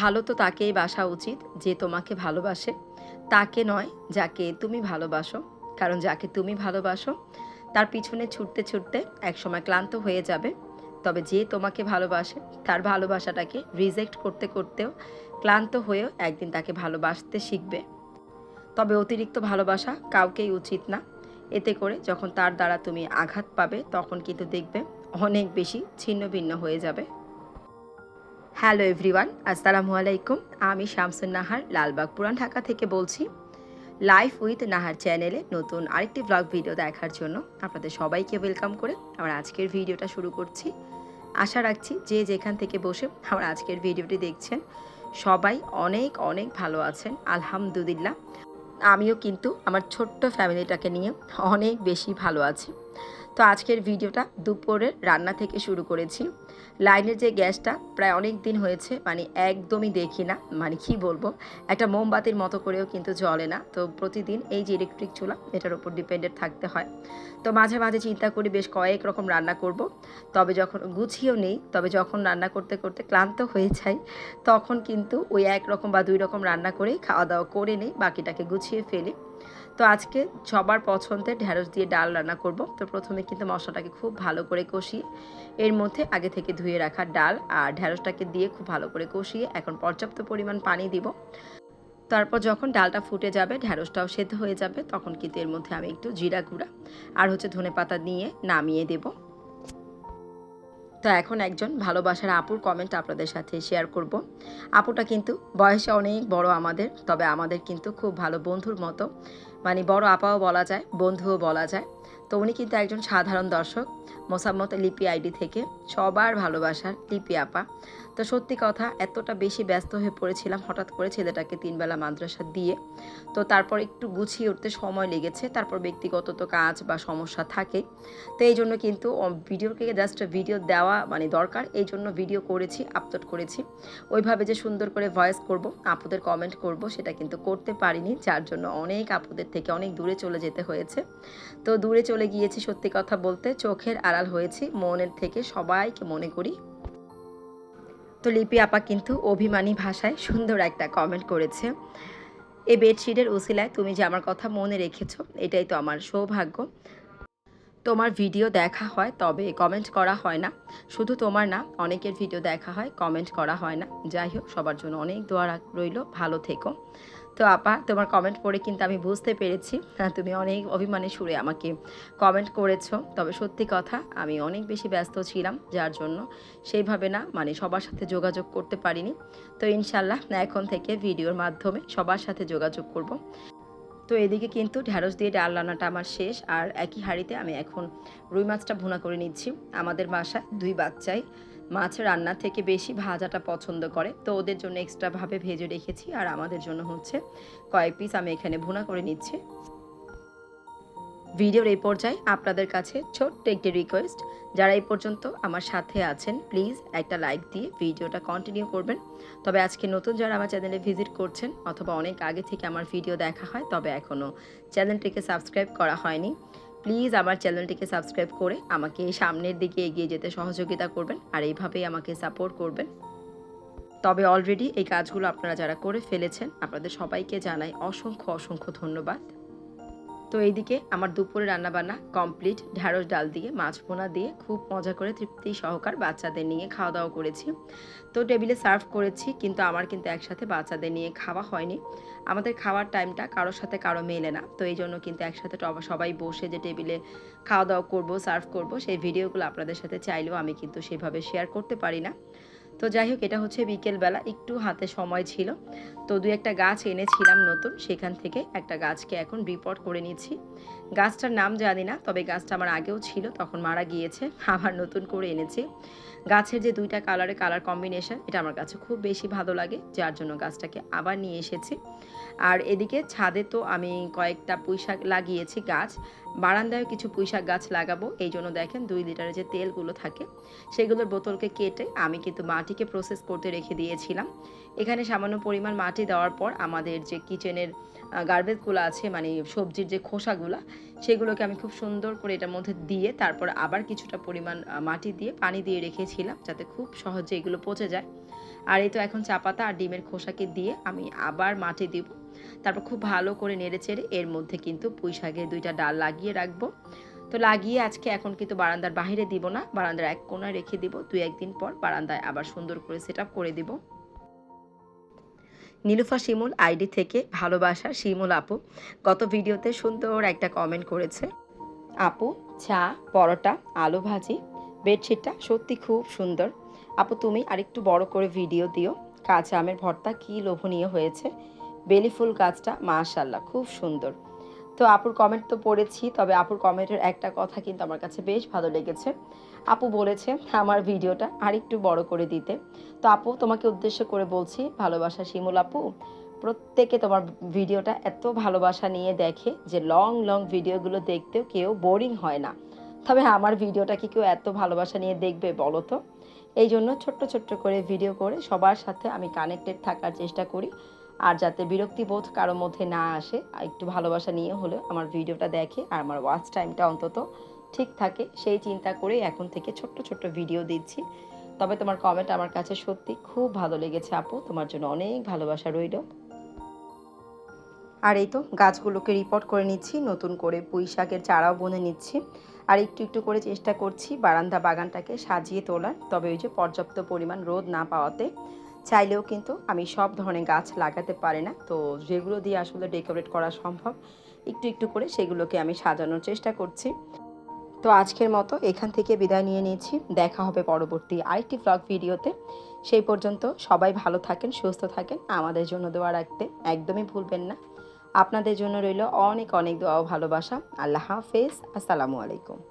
ভালো তো তাকেই বাসা উচিত যে তোমাকে ভালোবাসে। তাকে নয়, যাকে তুমি ভালোবাসো। কারণ যাকে তুমি ভালোবাসো, তার পিছনে ছুটতে ছুটতে একসময় ক্লান্ত হয়ে যাবে। তবে যে তোমাকে ভালোবাসে, তার ভালোবাসাটাকে রিজেক্ট করতে করতেও ক্লান্ত হয়েও একদিন তাকে ভালোবাসতে শিখবে। তবে অতিরিক্ত ভালোবাসা কাউকেই উচিত না। এতে করে যখন তার দ্বারা তুমি আঘাত পাবে, তখন কিন্তু দেখবে অনেক বেশি ছিন্ন ভিন্ন হয়ে যাবে। হ্যালো এভরিওয়ান, আসসালামু আলাইকুম। আমি শামসুন নাহার লালবাগ পুরান ঢাকা থেকে বলছি। লাইফ উইথ নাহার চ্যানেলে নতুন আরেকটি ব্লগ ভিডিও দেখার জন্য আপনাদের সবাইকে ওয়েলকাম করে আমার আজকের ভিডিওটা শুরু করছি। আশা রাখছি যে যেখান থেকে বসে আমার আজকের ভিডিওটি দেখছেন, সবাই অনেক অনেক ভালো আছেন, আলহামদুলিল্লাহ। আমিও কিন্তু আমার ছোট্ট ফ্যামিলিটাকে নিয়ে অনেক বেশি ভালো আছি। তো আজকের ভিডিওটা দুপুরের রান্না থেকে শুরু করেছি। লাইনের যে গ্যাসটা প্রায় অনেক দিন হয়েছে মানে একদমই দেখি না মানে কি বলব, একটা মোমবাতির মতো করেও কিন্তু জ্বলে না। তো প্রতিদিন এই যে ইলেকট্রিক চুলা, এটার উপর ডিপেন্ডেন্ট থাকতে হয়। তো মাঝে মাঝে চিন্তা করি, বেশ কয়েক রকম রান্না করব। তবে যখন গুছিয়েও নেই, তবে যখন রান্না করতে করতে ক্লান্ত হয়ে যাই, তখন কিন্তু ওই এক রকম বা দুই রকম রান্না করেই খাওয়া দাওয়া করে নেই, বাকিটাকে গুছিয়ে ফেলি। তো আজকে সবার পছন্দের ঢ্যাঁড়স দিয়ে ডাল রান্না করব। তো প্রথমে কিন্তু মশলাটাকে খুব ভালো করে কষিয়ে, এর মধ্যে আগে থেকে ধুয়ে রাখা ডাল আর ঢ্যাঁড়সটাকে দিয়ে খুব ভালো করে কষিয়ে এখন পর্যাপ্ত পরিমাণ পানি দিব। তারপর যখন ডালটা ফুটে যাবে ঢ্যাঁড়সটাও সেদ্ধ হয়ে যাবে, তখন কিন্তু এর মধ্যে আমি একটু জিরা গুঁড়া আর হচ্ছে ধনে পাতা নিয়ে নামিয়ে দেব। তো এখন একজন ভালোবাসার আপুর কমেন্ট আপনাদের সাথে শেয়ার করব। আপুটা কিন্তু বয়সে অনেক বড় আমাদের, তবে আমাদের কিন্তু খুব ভালো বন্ধুর মতো। মানে বড় আপাও বলা যায় বন্ধুও বলা যায়। তো উনি কিন্তু একজন সাধারণ দর্শক মোসাম্মত লিপি আইডি থেকে, সবার ভালোবাসার লিপি আপা। তো সত্যি কথা, এতটা বেশি ব্যস্ত হয়ে পড়েছিলাম হঠাৎ করে ছেলেটাকে তিনবেলা মাদ্রাসা দিয়ে। তো তারপর একটু গুছিয়ে উঠতে সময় লেগেছে, তারপর ব্যক্তিগত তো কাজ বা সমস্যা থাকে। তো এই জন্য কিন্তু ভিডিওকে জাস্ট ভিডিও দেওয়া মানে দরকার, এই জন্য ভিডিও করেছি আপলোড করেছি। ওইভাবে যে সুন্দর করে ভয়েস করব, আপুদের কমেন্ট করব, সেটা কিন্তু করতে পারিনি, যার জন্য অনেক আপুদের থেকে অনেক দূরে চলে যেতে হয়েছে। তো দূরে চলে গিয়েছি সত্যি কথা বলতে। চোখের আড়াল হয়েছি, মনের থেকে সবাইকে মনে করি। তো লিপি আপা কিন্তু অভিমানী ভাষায় সুন্দর একটা কমেন্ট করেছে। এই বেডশিটের উসিলায় তুমি যে আমার কথা মনে রেখেছ, এটাই তো আমার সৌভাগ্য। তোমার ভিডিও দেখা হয়, তবে কমেন্ট করা হয় না। শুধু তোমার না, অনেকের ভিডিও দেখা হয় কমেন্ট করা হয় না। যাই হোক, সবার জন্য অনেক দোয়া রইল। ভালো থেকো। তো আপা, তোমার কমেন্ট পড়ে কিন্তু আমি বুঝতে পেরেছি। তুমি অনেক অভিমানে সুরে আমাকে কমেন্ট করেছ। তবে সত্যি কথা, আমি অনেক বেশি ব্যস্ত ছিলাম, যার জন্য সেইভাবে না মানে সবার সাথে যোগাযোগ করতে পারিনি। তো ইনশাল্লাহ এখন থেকে ভিডিওর মাধ্যমে সবার সাথে যোগাযোগ করব। তো এদিকে কিন্তু ঢ্যাঁড়স দিয়ে ডাল রান্নাটা আমার শেষ, আর একই হাঁড়িতে আমি এখন রুই মাছটা ভুনা করে নিচ্ছি। আমাদের বাসায় দুই বাচ্চাই মাছ রান্নার থেকে বেশি ভাজাটা পছন্দ করে। তো ওদের জন্য এক্সট্রাভাবে ভেজে রেখেছি আর আমাদের জন্য হচ্ছে কয়েক পিস আমি এখানে ভুনা করে নিচ্ছি। ভিডিওর এই পর্যায়ে আপনাদের কাছে ছোট্ট একটি রিকোয়েস্ট যারা এই পর্যন্ত আমার সাথে আছেন প্লিজ একটা লাইক দিয়ে ভিডিওটা কন্টিনিউ করবেন। তবে আজকে নতুন যারা আমার চ্যানেলে ভিজিট করছেন অথবা অনেক আগে থেকে আমার ভিডিও দেখা হয়, তবে এখনও চ্যানেলটিকে সাবস্ক্রাইব করা হয়নি। প্লিজ আমার চ্যানেলটিকে সাবস্ক্রাইব করে আমাকে সামনের দিকে এগিয়ে যেতে সহযোগিতা করবেন আর এইভাবেই আমাকে সাপোর্ট করবেন। তবে অলরেডি এই কাজগুলো আপনারা যারা করে ফেলেছেন, আপনাদের সবাইকে জানাই অসংখ্য অসংখ্য ধন্যবাদ। তো এইদিকে আমার দুপুরে রান্নাবান্না কমপ্লিট ঢ্যাঁড়স ডাল দিয়ে, মাছ পোনা দিয়ে খুব মজা করে তৃপ্তি সহকার বাচ্চাদের নিয়ে খাওয়া দাওয়া করেছি। তো টেবিলে সার্ভ করেছি, কিন্তু আমার কিন্তু একসাথে বাচ্চাদের নিয়ে খাওয়া হয়নি। আমাদের খাওয়ার টাইমটা কারোর সাথে কারও মেলে না, তো এই জন্য কিন্তু একসাথে সবাই বসে যে টেবিলে খাওয়া দাওয়া করব, সার্ভ করব, সেই ভিডিওগুলো আপনাদের সাথে চাইলেও আমি কিন্তু সেভাবে শেয়ার করতে পারি না। তো যাই হোক, এটা হচ্ছে বিকেলবেলা, একটু হাতে সময় ছিল। তো দু একটা গাছ এনেছিলাম নতুন, সেখান থেকে একটা গাছকে এখন রিপোর্ট করে নিচ্ছি। গাছটার নাম জানি না, তবে গাছটা আমার আগেও ছিল, তখন মারা গিয়েছে, আবার নতুন করে এনেছি। গাছের যে দুইটা কালারে কালার কম্বিনেশন এটা আমার কাছে খুব বেশি ভালো লাগে, যার জন্য গাছটাকে আবার নিয়ে এসেছি। আর এদিকে ছাদে তো আমি কয়েকটা পুঁইশাক লাগিয়েছি গাছ, বারান্দায় কিছু পুঁইশাক গাছ লাগাবো, এই জন্য দেখেন দুই লিটারের যে তেলগুলো থাকে, সেগুলোর বোতলকে কেটে আমি কিন্তু মাটিকে প্রসেস করতে রেখে দিয়েছিলাম। এখানে সামান্য পরিমাণ মাটি দেওয়ার পর আমাদের যে কিচেনের গার্বেজগুলো আছে মানে সবজির যে খোসাগুলো সেগুলোকে আমি খুব সুন্দর করে এটার মধ্যে দিয়ে তারপর আবার কিছুটা পরিমাণ মাটি দিয়ে পানি দিয়ে রেখেছিলাম যাতে খুব সহজে এগুলো পচে যায়। আর এই তো এখন চা পাতা আর ডিমের খোসাকে দিয়ে আমি আবার মাটি দিব। তারপর খুব ভালো করে নেড়ে চেড়ে এর মধ্যে কিন্তু পুঁই শাকের দুইটা ডাল লাগিয়ে রাখব। তো লাগিয়ে আজকে এখন কিন্তু বারান্দার বাইরে দিব না, বারান্দার এক কোনায় রেখে দিব। দুই একদিন পর বারান্দায় আবার সুন্দর করে সেট করে দিব। নীলুফা শিমুল আইডি থেকে ভালোবাসা শিমুল আপু। গত ভিডিওতে সুন্দর একটা কমেন্ট করেছে। আপু, চা, পরোটা, আলু ভাজি, বেডশিটটা সত্যি খুব সুন্দর। আপু, তুমি আরেকটু বড় করে ভিডিও দিও। কাঁচা আমের ভর্তা কী লোভনীয় হয়েছে। বেলিফুল গাছটা মাশাল্লাহ খুব সুন্দর। তো আপুর কমেন্ট তো পড়েছি, তবে আপুর কমেন্টের একটা কথা কিন্তু আমার কাছে বেশ ভালো লেগেছে। আপু বলেছে আমার ভিডিওটা আরেকটু বড় করে দিতে। তো আপু, তোমাকে উদ্দেশ্য করে বলছি, ভালোবাসা শিমুল আপু, প্রত্যেকে তোমার ভিডিওটা এত ভালোবাসা নিয়ে দেখে যে লং লং ভিডিওগুলো দেখতেও কেউ বোরিং হয় না। তবে আমার ভিডিওটা কি কেউ এত ভালোবাসা নিয়ে দেখবে বলো তো? এই জন্য ছোট্ট ছোট্ট করে ভিডিও করে সবার সাথে আমি কানেক্টেড থাকার চেষ্টা করি। আর যাতে বিরক্তিবোধ কারোর মধ্যে না আসে একটু ভালোবাসা নিয়ে হলে আমার ভিডিওটা দেখে আর আমার ওয়াচ টাইমটা অন্তত ঠিক থাকে, সেই চিন্তা করে এখন থেকে ছোট্ট ছোট্ট ভিডিও দিচ্ছি। তবে তোমার কমেন্ট আমার কাছে সত্যি খুব ভালো লেগেছে আপু, তোমার জন্য অনেক ভালোবাসা রইল। আর এই তো গাছগুলোকে রিপোর্ট করে নিচ্ছি, নতুন করে পুঁই শাকের চারাও বনে নিচ্ছি। আর একটু একটু করে চেষ্টা করছি বারান্দা বাগানটাকে সাজিয়ে তোলার, তবে ওই যে পর্যাপ্ত পরিমাণ রোদ না পাওয়াতে। চাইলেও কিন্তু আমি সব ধরনের গাছ লাগাতে পারি না। তো যেগুলো দিয়ে আসলে ডেকোরেট করা সম্ভব, একটু একটু করে সেগুলোকে আমি সাজানোর চেষ্টা করছি। তো আজকের মতো এখান থেকে বিদায় নিয়ে নিয়েছি দেখা হবে পরবর্তী আরেকটি ব্লগ ভিডিওতে সেই পর্যন্ত সবাই ভালো থাকেন, সুস্থ থাকেন। আমাদের জন্য দোয়া রাখতে একদমই ভুলবেন না। আপনাদের জন্য রইল অনেক অনেক দোয়া ও ভালোবাসা। আল্লাহ হাফেজ। আসসালামু আলাইকুম।